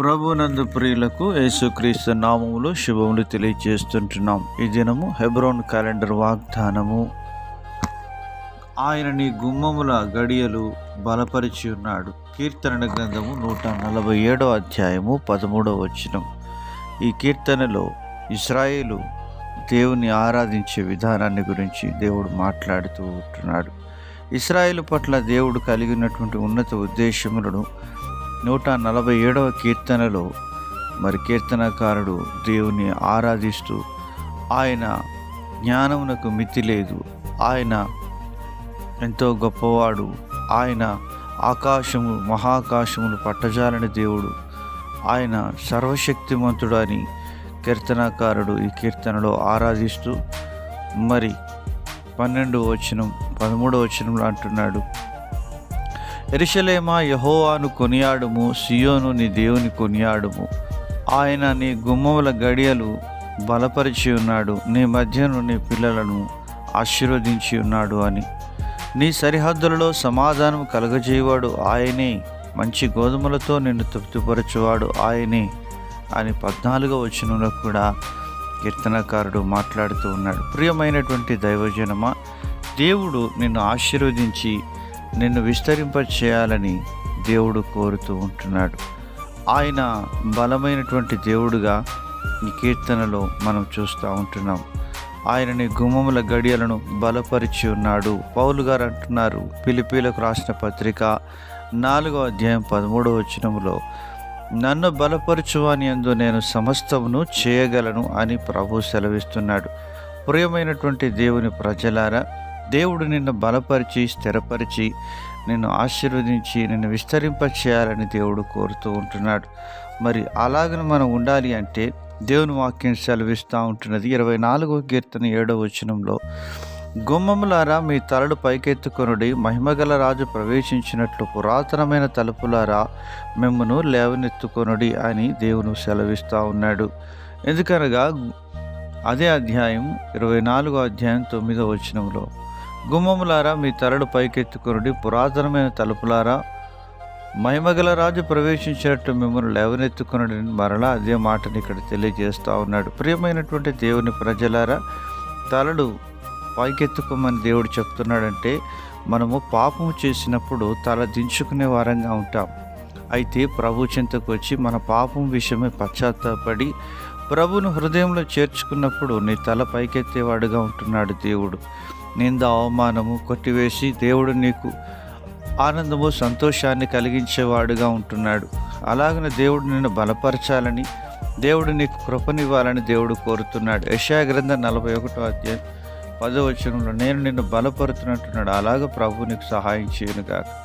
ప్రభునందు ప్రియులకు యేసుక్రీస్తు నామములు శుభములు తెలియజేస్తుంటున్నాం. ఈ దినము హెబ్రోన్ క్యాలెండర్ వాగ్దానము. ఆయన నీ గుమ్మముల గడియలు బలపరిచి ఉన్నాడు కీర్తన గ్రంథము నూట నలభై ఏడో అధ్యాయము పదమూడవ వచనం. ఈ కీర్తనలో ఇస్రాయేలు దేవుని ఆరాధించే విధానాన్ని గురించి దేవుడు మాట్లాడుతూ ఉంటున్నాడు. ఇస్రాయేల్ పట్ల దేవుడు కలిగినటువంటి ఉన్నత ఉద్దేశములను నూట నలభై ఏడవ కీర్తనలో మరి కీర్తనకారుడు దేవుని ఆరాధిస్తూ ఆయన జ్ఞానమునకు మితి లేదు. ఆయన ఎంతో గొప్పవాడు. ఆయన ఆకాశము మహాకాశములు పట్టజాలని దేవుడు. ఆయన సర్వశక్తిమంతుడు అని కీర్తనకారుడు ఈ కీర్తనలో ఆరాధిస్తూ మరి పన్నెండు వచనం పదమూడవ వచనంలో అంటున్నాడు. ఎరిశలేమా యహోవాను కొనియాడుము సియోను నీ దేవుని కొనియాడుము. ఆయన నీ గుమ్మముల గడియలు బలపరిచి ఉన్నాడు నీ మధ్యను నీ పిల్లలను ఆశీర్వదించి ఉన్నాడు అని. నీ సరిహద్దులలో సమాధానం కలగజేయవాడు ఆయనే మంచి గోధుమలతో నిన్ను తృప్తిపరచువాడు ఆయనే అని పద్నాలుగో వచనంలో కూడా కీర్తనకారుడు మాట్లాడుతూ ఉన్నాడు. ప్రియమైనటువంటి దైవజనమా దేవుడు నిన్ను ఆశీర్వదించి నిన్ను విస్తరింప చేయాలని దేవుడు కోరుతూ ఉంటున్నాడు. ఆయన బలమైనటువంటి దేవుడుగా ఈ కీర్తనలో మనం చూస్తూ ఉంటున్నాం. ఆయనని గుమ్మముల గడియలను బలపరిచి ఉన్నాడు. పౌలు గారు అంటున్నారు పిలిపిలకు రాసిన పత్రిక నాలుగో అధ్యాయం పదమూడవ వచనంలో నన్ను బలపరచువాని అందు నేను సమస్తమును చేయగలను అని ప్రభు సెలవిస్తున్నాడు. ప్రియమైనటువంటి దేవుని ప్రజలారా దేవుడు నిన్ను బలపరిచి స్థిరపరిచి నిన్ను ఆశీర్వదించి నిన్ను విస్తరింప చేయాలని దేవుడు కోరుతూ ఉంటున్నాడు. మరి అలాగను మనం ఉండాలి అంటే దేవుని వాక్యం సెలవిస్తూ ఉంటున్నది ఇరవై నాలుగో కీర్తన ఏడవ వచనంలో గుమ్మములారా మీ తలలు పైకెత్తుకొనుడి మహిమగల రాజు ప్రవేశించినట్లు పురాతనమైన తలుపులారా మిమ్మను లేవనెత్తుకొనుడి అని దేవుడు సెలవిస్తూ ఉన్నాడు. ఎందుకనగా అదే అధ్యాయం ఇరవై నాలుగో అధ్యాయం తొమ్మిదో వచనంలో గుమ్మములారా మీ తలలు పైకెత్తుకునుడి పురాతనమైన తలుపులారా. మహిమగల రాజు ప్రవేశించినట్టు మిమ్మల్ని లేవనెత్తుకునడి. మరలా అదే మాటని ఇక్కడ తెలియజేస్తూ ఉన్నాడు. ప్రియమైనటువంటి దేవుని ప్రజలారా తలలు పైకెత్తుకోమని దేవుడు చెప్తున్నాడంటే మనము పాపము చేసినప్పుడు తల దించుకునే వారంగా ఉంటాం. అయితే ప్రభు చింతకు వచ్చి మన పాపం విషయమే పశ్చాత్తాపడి ప్రభును హృదయంలో చేర్చుకున్నప్పుడు నీ తల పైకెత్తేవాడుగా ఉంటున్నాడు దేవుడు. నింద అవమానము కొట్టివేసి దేవుడు నీకు ఆనందము సంతోషాన్ని కలిగించేవాడుగా ఉంటున్నాడు. అలాగనే దేవుడు నిన్ను బలపరచాలని దేవుడు నీకు కృపనివ్వాలని దేవుడు కోరుతున్నాడు. యశా గ్రంథం నలభై ఒకటో అధ్యాయం పదవచనంలో నేను నిన్ను బలపరుతున్నట్టున్నాడు అలాగ ప్రభు నీకు సహాయం చేయనుగాక